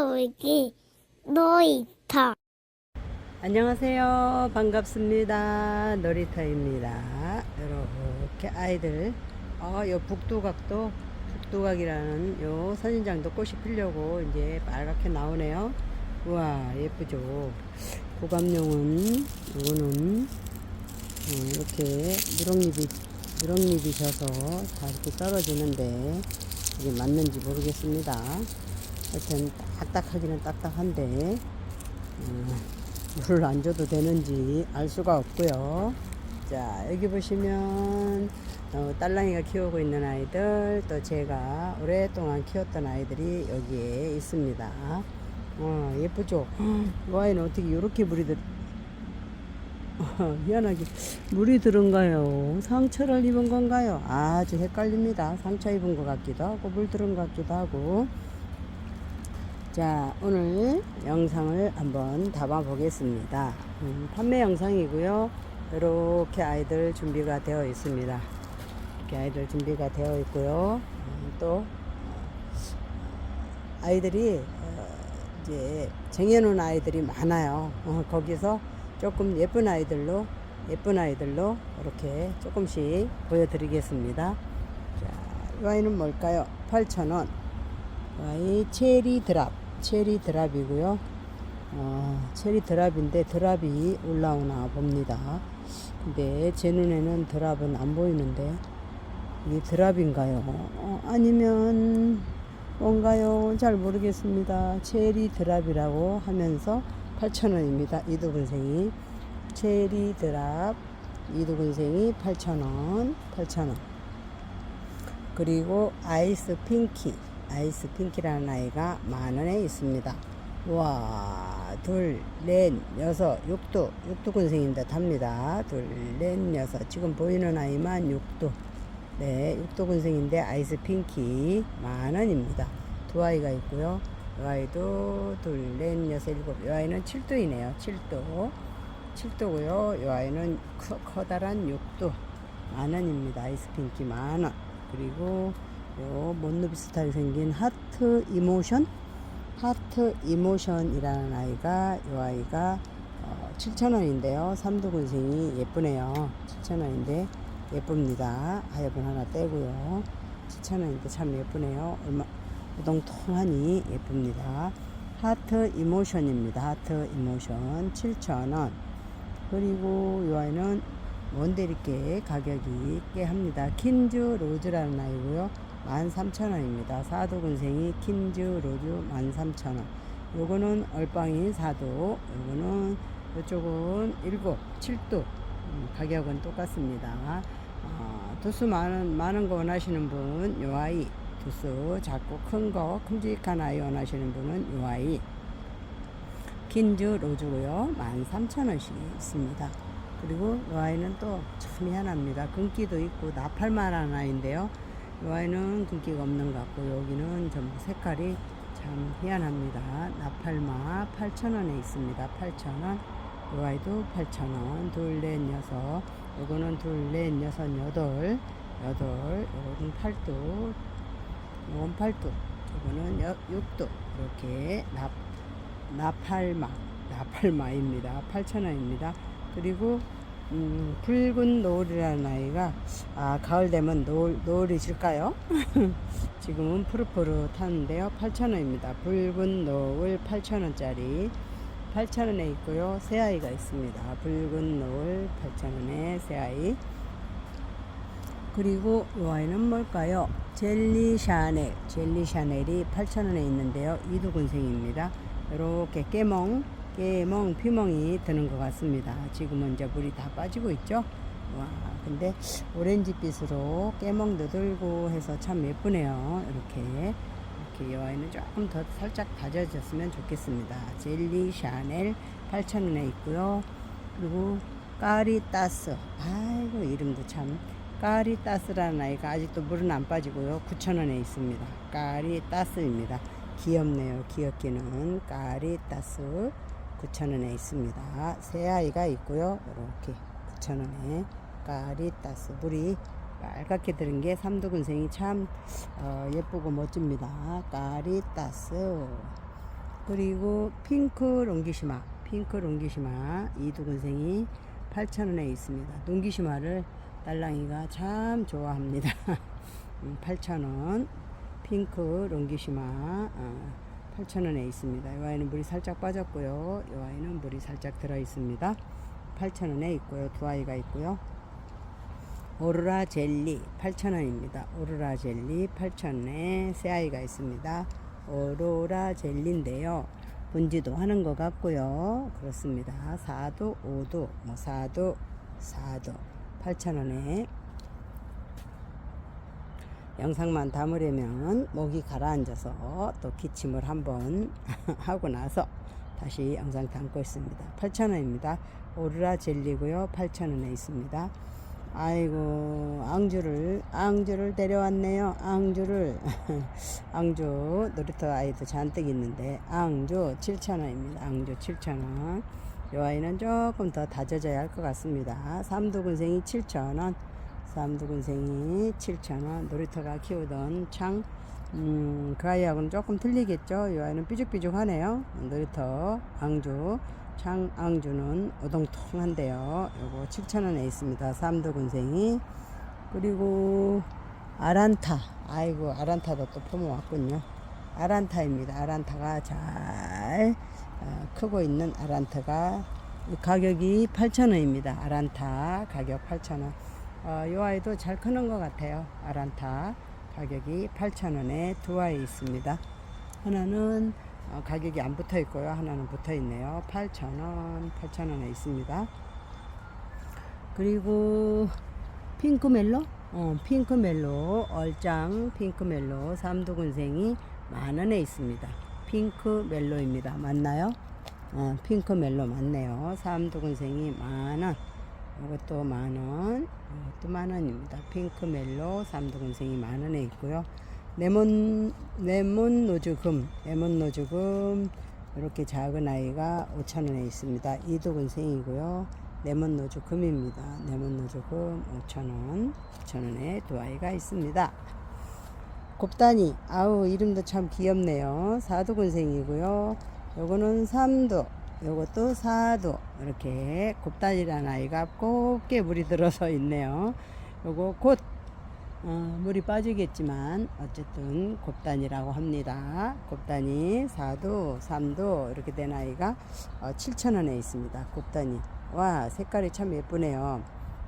놀기 놀이터 안녕하세요. 반갑습니다. 놀이터입니다. 이렇게 아이들, 어, 요 북두각도, 북두각이라는 요 선인장도 꽃이 피려고 이제 빨갛게 나오네요. 우와, 예쁘죠? 고감용은, 요거는, 어, 이렇게 누렁잎이, 누렁잎이 져서 다 이렇게 떨어지는데, 이게 맞는지 모르겠습니다. 하여튼 딱딱하기는 딱딱한데, 어, 물을 안 줘도 되는지 알 수가 없고요. 자, 여기 보시면 어, 딸랑이가 키우고 있는 아이들, 또 제가 오랫동안 키웠던 아이들이 여기에 있습니다. 어, 예쁘죠? 이 아이는 어떻게 이렇게 물이 들, 어, 희한하게 물이 들은가요? 상처를 입은 건가요? 아주 헷갈립니다. 상처 입은 것 같기도 하고, 물 들은 것 같기도 하고. 자, 오늘 영상을 한번 담아 보겠습니다. 음, 판매 영상이고요. 이렇게 아이들 준비가 되어 있습니다. 이렇게 아이들 준비가 되어 있고요. 음, 또 어, 아이들이 어, 이제 쟁여놓은 아이들이 많아요. 어, 거기서 조금 예쁜 아이들로 예쁜 아이들로 이렇게 조금씩 보여드리겠습니다. 자, 이 아이는 뭘까요? 8,000원. 이 체리 드랍, 체리 드랍이고요. 어, 체리 드랍인데 드랍이 올라오나 봅니다. 근데 제 눈에는 드랍은 안 보이는데 이게 드랍인가요? 어, 아니면 뭔가요? 잘 모르겠습니다. 체리 드랍이라고 하면서 8,000원입니다. 이두근생이 체리 드랍 이두근생이 8,000원, 8,000원. 그리고 아이스 핑키 아이스 핑키라는 아이가 만 원에 있습니다. 와, 둘, 넷, 여섯, 육두, 육두군생인데 답니다. 둘, 넷, 여섯. 지금 보이는 아이만 육두. 네, 육두군생인데 아이스 핑키 만 원입니다. 두 아이가 있고요. 이 아이도 둘, 넷, 여섯, 일곱. 이 아이는 칠두이네요. 칠두. 칠두고요. 이 아이는 커, 커다란 육두. 만 원입니다. 아이스 핑키 만 원. 그리고 요 못누 비슷하게 생긴 하트 이모션 하트 이모션이라는 아이가 이 아이가 어, 7,000원인데요. 삼두군생이 예쁘네요. 7,000원인데 예쁩니다. 하여분 하나 떼고요. 7,000원인데 참 예쁘네요. 얼마 우동통하니 예쁩니다. 하트 이모션입니다. 하트 이모션 7,000원. 그리고 이 아이는 이렇게 가격이 꽤 합니다. 킨즈 로즈라는 아이고요. 13,000원입니다. 사도군생이 킨즈 로즈 13,000원. 요거는 얼빵인 사도. 요거는 이쪽은 7, 7도. 음, 가격은 똑같습니다. 어, 도수 많은, 많은 거 원하시는 분, 요 아이. 도수 작고 큰 거, 큼직한 아이 원하시는 분은 요 아이. 킨즈 로즈고요. 13,000원씩 있습니다. 그리고 이 아이는 또 참 희한합니다. 금기도 있고 나팔만한 아이인데요. 이 아이는 금기가 없는 것 같고 여기는 좀 색깔이 참 희한합니다. 나팔마 8,000원에 있습니다. 8,000원. 이 아이도 8,000원. 둘, 넷, 여섯. 요거는 둘, 넷, 여섯, 여덟. 여덟. 요거는 팔도. 요건 팔도. 요거는 여, 육도. 이렇게 나, 나팔마. 나팔마입니다. 8,000원입니다. 그리고 음, 붉은 노을이라는 아이가 아 가을 되면 노을, 노을이실까요? 지금은 푸릇푸릇하는데요. 8,000원입니다. 붉은 노을 8,000원짜리. 8,000원에 있고요. 새 아이가 있습니다. 붉은 노을 8,000원에 새 아이. 그리고 이 아이는 뭘까요? 젤리 샤넬. 젤리 샤넬이 8,000원에 있는데요. 이두근생입니다. 이렇게 깨몽 깨멍 피멍이 드는 것 같습니다. 지금은 이제 물이 다 빠지고 있죠. 와, 근데 오렌지빛으로 깨멍도 들고 해서 참 예쁘네요. 이렇게 이렇게 이 아이는 조금 더 살짝 다져졌으면 좋겠습니다. 젤리 샤넬 8,000원에 있고요. 그리고 까리따스 아이고 이름도 참 까리따스라는 아이가 아직도 물은 안 빠지고요. 9,000원에 있습니다. 까리따스입니다. 귀엽네요. 귀엽기는 까리따스 9,000원에 있습니다. 새 아이가 있고요. 이렇게 9,000원에 까리따스 물이 빨갛게 들은 게 삼두근생이 참 어, 예쁘고 멋집니다. 까리따스 그리고 핑크 롱기시마, 핑크 롱기시마 이두근생이 8,000원에 있습니다. 농기시마를 딸랑이가 참 좋아합니다. 음, 8,000원 핑크 롱기시마 어, 8,000원에 있습니다. 이 아이는 물이 살짝 빠졌고요. 이 아이는 물이 살짝 들어 있습니다. 8,000원에 있고요. 두 아이가 있고요. 오로라 젤리 8,000원입니다. 오로라 젤리 8,000원에 새 아이가 있습니다. 오로라 젤리인데요. 분지도 하는 것 같고요. 그렇습니다. 4도, 5도, 뭐 4도, 4도 8,000원에 영상만 담으려면 목이 가라앉아서 또 기침을 한번 하고 나서 다시 영상 담고 있습니다. 8,000원입니다. 오르라 젤리고요. 8,000원에 있습니다. 아이고 앙주를 앙주를 데려왔네요. 앙주를 앙주 놀이터 아이도 잔뜩 있는데 앙주 7,000원입니다. 앙주 7,000원. 이 아이는 조금 더 다져져야 할 것 같습니다. 삼두근생이 7,000원. 삼두근생이 7,000원. 놀이터가 키우던 창, 음, 그 아이하고는 조금 틀리겠죠. 이 아이는 삐죽삐죽하네요. 놀이터 앙주. 창 앙주는 오동통한데요. 요거 7,000원에 있습니다. 삼두근생이. 그리고 아란타. 아이고, 아란타도 또 품어 왔군요. 아란타입니다. 아란타가 잘 어, 크고 있는 아란타가 가격이 8,000원입니다. 아란타 가격 8,000원. 어, 이 아이도 잘 크는 것 같아요. 아란타 가격이 8,000원에 두 아이 있습니다. 하나는 어, 가격이 안 붙어 있고요. 하나는 붙어 있네요. 8,000원, 8,000원에 있습니다. 그리고 핑크멜로? 어, 핑크멜로, 얼짱 핑크멜로 삼두근생이 만 원에 있습니다. 핑크멜로입니다. 맞나요? 어, 핑크멜로 맞네요. 삼두근생이 만 원. 이것도 만원. 이것도 만원입니다. 핑크멜로 삼두근생이 만원에 있고요. 레몬, 레몬 노즈금, 레몬 노즈금, 이렇게 작은 아이가 5천원에 있습니다. 이두근생이고요. 레몬 노즈금입니다. 레몬 노즈금 5천원, 5천원에 두 아이가 있습니다. 곱다니, 아우, 이름도 참 귀엽네요. 사두근생이고요. 요거는 삼두, 요것도 사두. 이렇게 곱다니라는 아이가 곱게 물이 들어서 있네요. 요거 곧 어, 물이 빠지겠지만 어쨌든 곱단이라고 합니다. 곱단이 4도, 3도 이렇게 된 아이가 어, 7,000원에 있습니다. 곱단이. 와 색깔이 참 예쁘네요.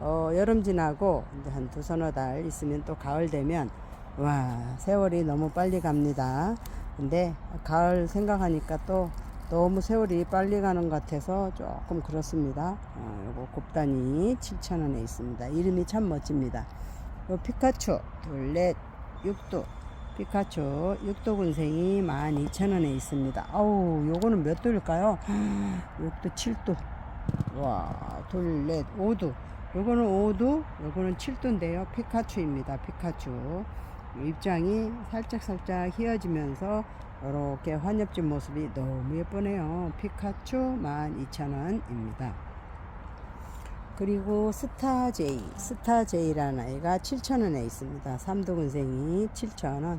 어, 여름 지나고 이제 한 두 서너 달 있으면 또 가을 되면 와 세월이 너무 빨리 갑니다. 근데 가을 생각하니까 또 너무 세월이 빨리 가는 것 같아서 조금 그렇습니다. 어, 요거 곱단이 7,000원에 있습니다. 이름이 참 멋집니다. 요 피카츄 둘넷 육도 피카츄 육도 군생이 12,000원에 있습니다. 아우 요거는 몇 도일까요? 육도 7도 와 둘 넷 5도 요거는 5도 요거는 7도인데요. 피카츄입니다. 피카츄 입장이 살짝살짝 휘어지면서 이렇게 환엽진 모습이 너무 예쁘네요. 피카츄 12,000원입니다. 그리고 스타제이, 스타제이라는 아이가 7,000원에 있습니다. 삼두근생이 7,000원.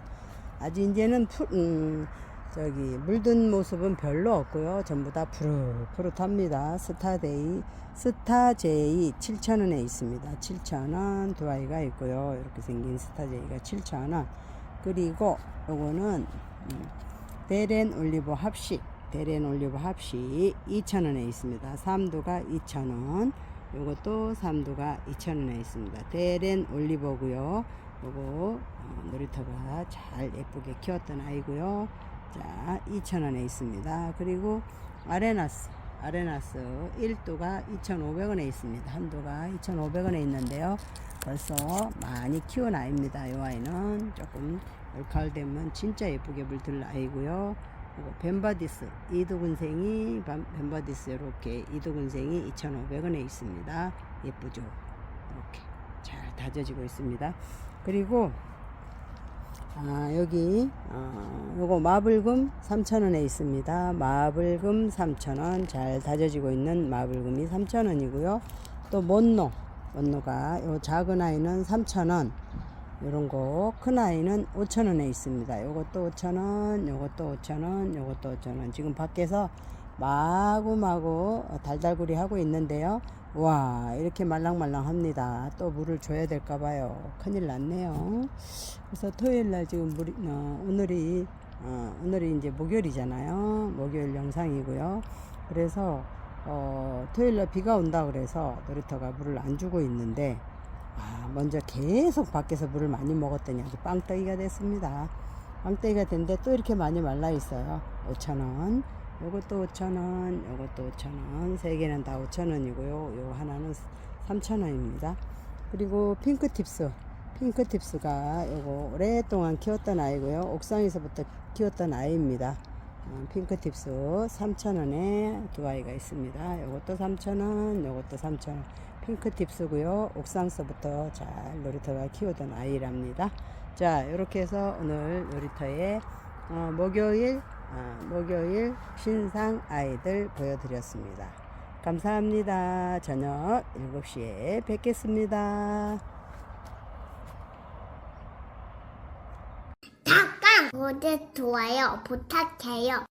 아직 이제는 푸, 음, 저기 물든 모습은 별로 없고요. 전부 다 푸릇푸릇합니다. 스타데이, 스타제이 7,000원에 있습니다. 7,000원 두 아이가 있고요. 이렇게 생긴 스타제이가 7,000원. 그리고 요거는 음, 데렌 올리브 합식, 데렌 올리브 합식 2,000원에 있습니다. 삼두가 2,000원. 요것도 삼두가 2,000원에 있습니다. 데렌 올리버고요. 요거 어, 놀이터가 잘 예쁘게 키웠던 아이고요. 자, 2,000원에 있습니다. 그리고 아레나스, 아레나스 1도가 2,500원에 있습니다. 한도가 2,500원에 있는데요. 벌써 많이 키운 아이입니다. 이 아이는 조금 가을 되면 진짜 예쁘게 물들 아이고요. 그리고 벤바디스 이도근생이 반- 벤바디스 이렇게 이도근생이 2,500원에 있습니다. 예쁘죠? 이렇게 잘 다져지고 있습니다. 그리고 아, 여기 어, 요거 마블금 3,000원에 있습니다. 마블금 3,000원 잘 다져지고 있는 마블금이 3,000원이고요. 또 못노 못노가 요 작은 아이는 3,000원 요런 거 큰 아이는 5천원에 있습니다 요것도 5천원 요것도 5천원 요것도 5천원 지금 밖에서 마구마구 달달구리 하고 있는데요 와 이렇게 말랑말랑합니다 또 물을 줘야 될까 봐요 큰일 났네요 그래서 토요일날 지금 물이 어, 오늘이 어, 오늘이 이제 목요일이잖아요 목요일 영상이고요 그래서 어, 토요일날 비가 온다 그래서 놀이터가 물을 안 주고 있는데 아, 먼저 계속 밖에서 물을 많이 먹었더니 아주 빵떡이가 됐습니다. 빵떡이가 됐는데 또 이렇게 많이 말라 있어요. 5,000원. 요것도 5,000원, 요것도 5,000원. 세 개는 다 5,000원이고요. 요 하나는 3,000원입니다. 그리고 핑크 팁스. 핑크 팁스가 요거 오랫동안 키웠던 아이고요. 옥상에서부터 키웠던 아이입니다. 어, 핑크 팁스 3,000원에 두 아이가 있습니다. 요것도 3,000원, 요것도 3,000원. 핑크 팁스고요. 옥상서부터 잘 놀이터가 키우던 아이랍니다. 자, 이렇게 해서 오늘 놀이터에 어, 목요일 아, 목요일 신상 아이들 보여드렸습니다. 감사합니다. 저녁 7시에 뵙겠습니다. 구독, 좋아요 부탁해요.